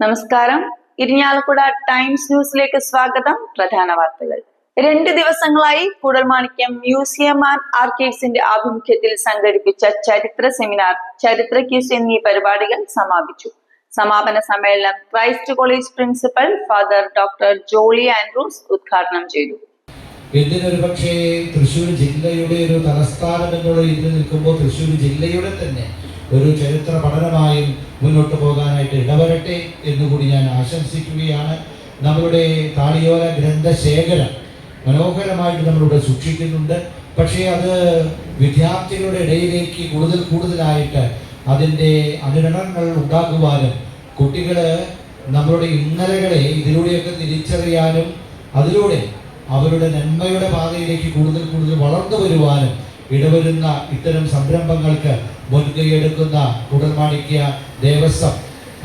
നമസ്കാരം. ഇരിഞ്ഞാലക്കുട ടൈംസ് ന്യൂസിലേക്ക് സ്വാഗതം. പ്രധാന വാർത്തകൾ. രണ്ട് ദിവസങ്ങളായി കൂടൽമാണിക്യം മ്യൂസിയം ആൻഡ് ആർക്കൈവ്സിന്റെ ആഭിമുഖ്യത്തിൽ സംഘടിപ്പിച്ച ചരിത്ര സെമിനാർ ചരിത്ര ക്യൂസ് എന്നീ പരിപാടികൾ സമാപിച്ചു. സമാപന സമ്മേളനം Christ college principal father doctor Jolly Andrews ഉദ്ഘാടനം ചെയ്തു. എന്തിനൊരു പക്ഷേ തൃശ്ശൂർ ജില്ലയുടെ ഒരു തലസ്ഥാനം എന്നുള്ള ഇതിൽ നിൽക്കുമ്പോൾ തൃശ്ശൂർ ജില്ലയുടെ തന്നെ ഒരു ചരിത്ര പഠനമായും മുന്നോട്ട് പോകാനായിട്ട് ഇടവരട്ടെ എന്നുകൂടി ഞാൻ ആശംസിക്കുകയാണ്. നമ്മളുടെ താളിയോല ഗ്രന്ഥശേഖരം മനോഹരമായിട്ട് നമ്മളിവിടെ സൂക്ഷിക്കുന്നുണ്ട്. പക്ഷേ അത് വിദ്യാർത്ഥികളുടെ ഇടയിലേക്ക് കൂടുതൽ കൂടുതലായിട്ട് അതിന്റെ അനുരണങ്ങൾ ഉണ്ടാക്കുവാനും കുട്ടികൾ നമ്മളുടെ ഇന്നലകളെ ഇതിലൂടെയൊക്കെ തിരിച്ചറിയാനും അതിലൂടെ അവരുടെ നന്മയുടെ പാതയിലേക്ക് കൂടുതൽ കൂടുതൽ വളർന്നു വരുവാനും ഇടവരുന്ന ഇത്തരം സംരംഭങ്ങൾക്ക് മുൻകൈയെടുക്കുന്ന കുടർമാണിക്യ ദേവസ്വം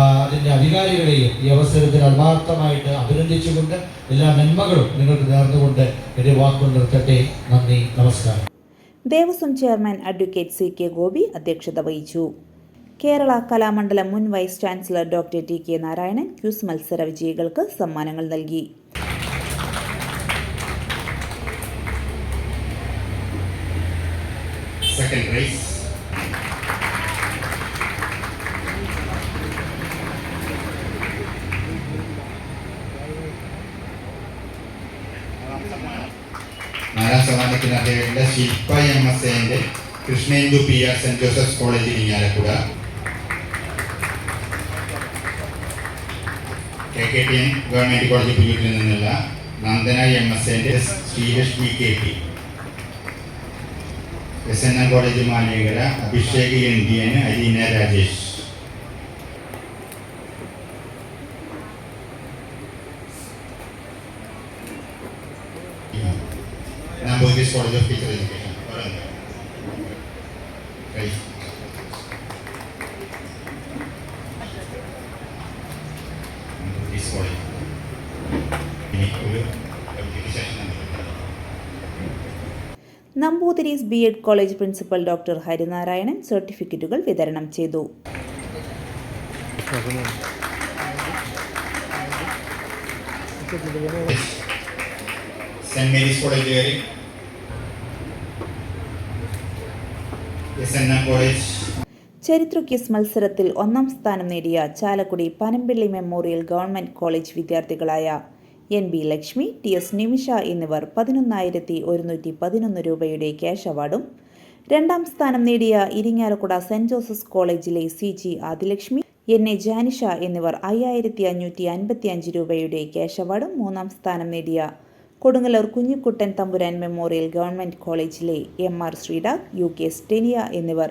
അതിന്റെ അധികാരികളെയും ഈ അവസരത്തിൽ ആത്മാർത്ഥമായിട്ട് അഭിനന്ദിച്ചുകൊണ്ട് എല്ലാ നന്മകളും നിങ്ങൾക്ക് നേർന്നുകൊണ്ട് എന്റെ വാക്കുകൾ നിർത്തട്ടെ. നന്ദി നമസ്കാരം. Devaswom chairman advocate C K Gopi അധ്യക്ഷത വഹിച്ചു. കേരള കലാമണ്ഡലം മുൻ vice chancellor doctor T K Narayanan quiz മത്സര വിജയികൾക്ക് സമ്മാനങ്ങൾ നൽകി. Second Reis. നാലാം അദ്ദേഹത്തിന്റെ ശില്പ എം എസ് എന്റെ Krishnendu P R saint Joseph's college Irinjalakuda K K T M government college പുല്ലൂരിൽ നിന്നുള്ള നന്ദന എം എസ് എന്റെ Sreelakshmi K P S N M college മാനേകര Abhishek N D N Areena Rajesh. Namboothiris college of teacher education. Namboothiris college ഇനി ഒരു session നമുക്ക് Namboothiris B Ed college principal doctor Harinarayanan സർട്ടിഫിക്കറ്റുകൾ വിതരണം ചെയ്തു. Saint Mary's കോളേജുകാരി S N M college. ചരിത്ര quiz മത്സരത്തിൽ ഒന്നാം സ്ഥാനം നേടിയ Chalakudy Panampilly memorial government college വിദ്യാർത്ഥികളായ N B Lakshmi T S Nimisha എന്നിവർ പതിനൊന്നായിരത്തി ഒരുന്നൂറ്റി പതിനൊന്ന് രൂപയുടെ ക്യാഷ് അവാർഡും. രണ്ടാം സ്ഥാനം നേടിയ ഇരിങ്ങാലക്കുട സെന്റ് ജോസഫ്സ് കോളേജിലെ C G Adilakshmi N A Janisha എന്നിവർ അയ്യായിരത്തി അഞ്ഞൂറ്റി അൻപത്തി അഞ്ച് രൂപയുടെ ക്യാഷ് അവാർഡും മൂന്നാം സ്ഥാനം നേടിയ കൊടുങ്ങല്ലൂർ കുഞ്ഞിക്കുട്ടൻ തമ്പുരാൻ മെമ്മോറിയൽ ഗവൺമെന്റ് കോളേജിലെ എം ആർ ശ്രീഡാക് യു കെ സ്റ്റെനിയ എന്നിവർ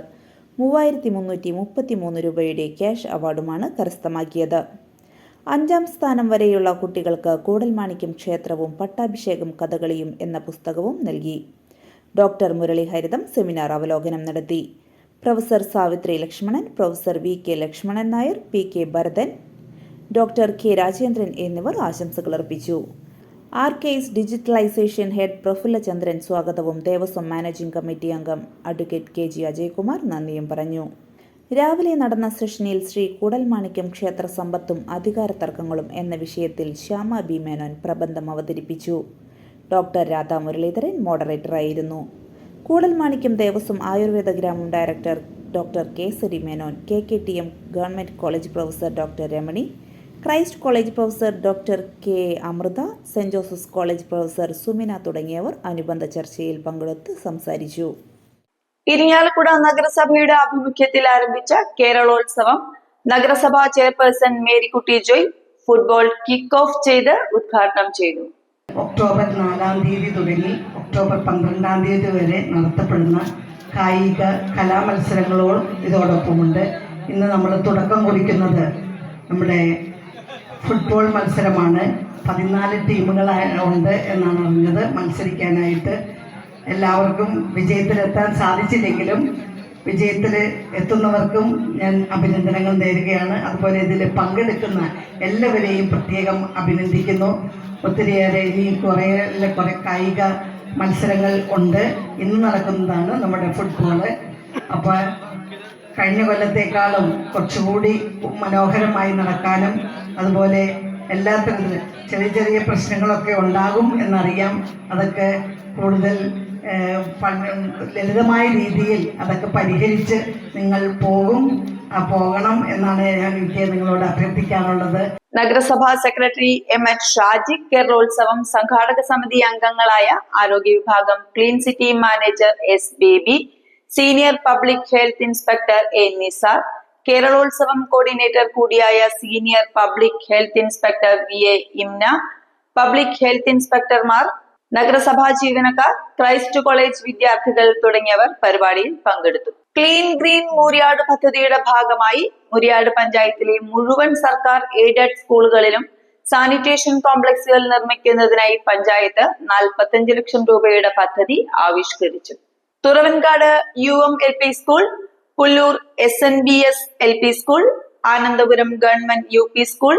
മൂവായിരത്തി മുന്നൂറ്റി മുപ്പത്തി മൂന്ന് രൂപയുടെ ക്യാഷ് അവാർഡുമാണ് കരസ്ഥമാക്കിയത്. അഞ്ചാം സ്ഥാനം വരെയുള്ള കുട്ടികൾക്ക് കൂടൽമാണിക്യം ക്ഷേത്രവും പട്ടാഭിഷേകം കഥകളിയും എന്ന പുസ്തകവും നൽകി. ഡോക്ടർ മുരളി ഹരിതം സെമിനാർ അവലോകനം നടത്തി. Professor Savithri Lakshmanan professor V K Lakshmanan Nair P K Bharathan doctor K Rajendran എന്നിവർ ആശംസകൾ അർപ്പിച്ചു. ആർ കെസ് ഡിജിറ്റലൈസേഷൻ ഹെഡ് പ്രഫുല്ല ചന്ദ്രൻ സ്വാഗതവും ദേവസ്വം മാനേജിംഗ് കമ്മിറ്റി അംഗം അഡ്വക്കേറ്റ് കെ ജി അജയ്കുമാർ നന്ദിയും പറഞ്ഞു. രാവിലെ നടന്ന സെഷനിൽ ശ്രീ കൂടൽമാണിക്യം ക്ഷേത്ര സമ്പത്തും അധികാര തർക്കങ്ങളും എന്ന വിഷയത്തിൽ ശ്യാമ ബി മേനോൻ പ്രബന്ധം അവതരിപ്പിച്ചു. ഡോക്ടർ രാധാ മുരളീധരൻ മോഡറേറ്ററായിരുന്നു. കൂടൽമാണിക്യം ദേവസ്വം ആയുർവേദ ഗ്രാമം director doctor K Sari Menon K K T M government college professor doctor Ramani Christ college professor doctor K Amrutha saint Joseph's college professor Sumina തുടങ്ങിയവർ അനുബന്ധ ചർച്ചയിൽ പങ്കെടുത്ത് സംസാരിച്ചു. ഇരിഞ്ഞാലക്കുട നഗരസഭയുടെ ആഭിമുഖ്യത്തിൽ ആരംഭിച്ച കേരളോത്സവം നഗരസഭാ chairperson Marykutty Joy football kick off ചെയ്ത് ഉദ്ഘാടനം ചെയ്തു. ഒക്ടോബർ നാലാം തീയതി തുടങ്ങി ഒക്ടോബർ പന്ത്രണ്ടാം തീയതി വരെ നടത്തപ്പെടുന്ന കായിക കലാമത്സരങ്ങളോട് ഇതോടൊപ്പമുണ്ട്. ഇന്ന് നമ്മൾ തുടക്കം കുറിക്കുന്നത് നമ്മുടെ ഫുട്ബോൾ മത്സരമാണ്. പതിനാല് ടീമുകളായ ഉണ്ട് എന്നാണ് അറിഞ്ഞത്. മത്സരിക്കാനായിട്ട് എല്ലാവർക്കും വിജയത്തിലെത്താൻ സാധിച്ചില്ലെങ്കിലും വിജയത്തിൽ എത്തുന്നവർക്കും ഞാൻ അഭിനന്ദനങ്ങൾ നേരുകയാണ്. അതുപോലെ ഇതിൽ പങ്കെടുക്കുന്ന എല്ലാവരെയും പ്രത്യേകം അഭിനന്ദിക്കുന്നു. ഒത്തിരിയേറെ ഇനി കുറേ കുറേ കായിക മത്സരങ്ങൾ ഉണ്ട്. ഇന്ന് നടക്കുന്നതാണ് നമ്മുടെ ഫുട്ബോൾ അപ്പോൾ കഴിഞ്ഞ കൊല്ലത്തേക്കാളും കുറച്ചുകൂടി മനോഹരമായി നടക്കാനും അതുപോലെ എല്ലാ തരത്തിലും ചെറിയ ചെറിയ പ്രശ്നങ്ങളൊക്കെ ഉണ്ടാകും എന്നറിയാം. അതൊക്കെ കൂടുതൽ ലളിതമായ രീതിയിൽ അതൊക്കെ പരിഹരിച്ച് നിങ്ങൾ പോകും പോകണം എന്നാണ് ഞാൻ എനിക്ക് നിങ്ങളോട് അഭ്യർത്ഥിക്കാനുള്ളത്. നഗരസഭാ secretary M H Shaji Keralotsavam സംഘാടക സമിതി അംഗങ്ങളായ ആരോഗ്യ വിഭാഗം clean city manager S Baby senior public health inspector A Nisar Keralotsavam coordinator കൂടിയായ senior public health inspector V A Imna public health ഇൻസ്പെക്ടർമാർ നഗരസഭാ ജീവനക്കാർ ക്രൈസ്റ്റ് കോളേജ് വിദ്യാർത്ഥികൾ തുടങ്ങിയവർ പരിപാടിയിൽ പങ്കെടുത്തു. ക്ലീൻ ഗ്രീൻ മുരിയാട് പദ്ധതിയുടെ ഭാഗമായി മുരിയാട് പഞ്ചായത്തിലെ മുഴുവൻ സർക്കാർ എയ്ഡഡ് സ്കൂളുകളിലും സാനിറ്റേഷൻ കോംപ്ലക്സുകൾ നിർമ്മിക്കുന്നതിനായി പഞ്ചായത്ത് നാൽപ്പത്തഞ്ച് ലക്ഷം രൂപയുടെ പദ്ധതി ആവിഷ്കരിച്ചു. Thuravankad U M L P school Pullur S N B S L P school Anandapuram government U P school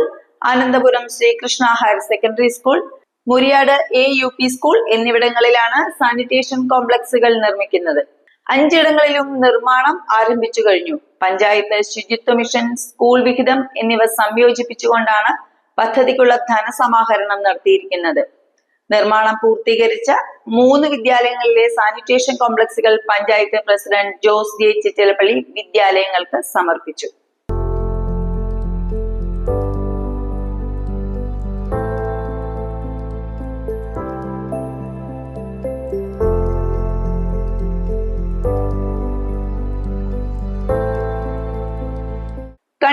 Anandapuram Sreekrishna higher secondary school Muriyad A U P school എന്നിവിടങ്ങളിലാണ് sanitation കോംപ്ലക്സുകൾ നിർമ്മിക്കുന്നത്. അഞ്ചിടങ്ങളിലും നിർമ്മാണം ആരംഭിച്ചു കഴിഞ്ഞു. പഞ്ചായത്ത് ശുചിത്വ മിഷൻ സ്കൂൾ വിഹിതം എന്നിവ സംയോജിപ്പിച്ചുകൊണ്ടാണ് പദ്ധതിക്കുള്ള ധനസമാഹരണം നടത്തിയിരിക്കുന്നത്. നിർമ്മാണം പൂർത്തീകരിച്ച മൂന്ന് വിദ്യാലയങ്ങളിലെ സാനിറ്റേഷൻ കോംപ്ലക്സുകൾ പഞ്ചായത്ത് പ്രസിഡന്റ് ജോസ് ജെ ചിറ്റലപ്പള്ളി വിദ്യാലയങ്ങൾക്ക് സമർപ്പിച്ചു.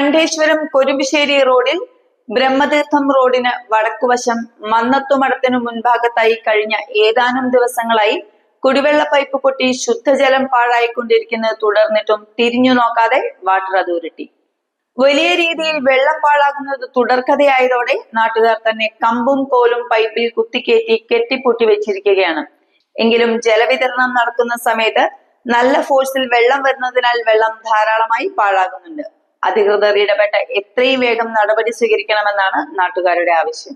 കണ്ഠേശ്വരം കൊരുമ്പിശ്ശേരി റോഡിൽ ബ്രഹ്മതീർത്ഥം റോഡിന് വടക്കുവശം മന്നത്തുമടത്തിനു മുൻഭാഗത്തായി കഴിഞ്ഞ ഏതാനും ദിവസങ്ങളായി കുടിവെള്ള പൈപ്പ് പൊട്ടി ശുദ്ധജലം പാഴായിക്കൊണ്ടിരിക്കുന്നത് തുടർന്നിട്ടും തിരിഞ്ഞു നോക്കാതെ വാട്ടർ അതോറിറ്റി. വലിയ രീതിയിൽ വെള്ളം പാഴാകുന്നത് തുടർക്കഥയായതോടെ നാട്ടുകാർ തന്നെ കമ്പും കോലും പൈപ്പിൽ കുത്തിക്കയറ്റി കെട്ടിപ്പൂട്ടി വെച്ചിരിക്കുകയാണ്. എങ്കിലും ജലവിതരണം നടക്കുന്ന സമയത്ത് നല്ല ഫോഴ്സിൽ വെള്ളം വരുന്നതിനാൽ വെള്ളം ധാരാളമായി പാഴാകുന്നുണ്ട്. അധികൃതർ ഇടപെട്ട് എത്രയും വേഗം നടപടി സ്വീകരിക്കണമെന്നാണ് നാട്ടുകാരുടെ ആവശ്യം.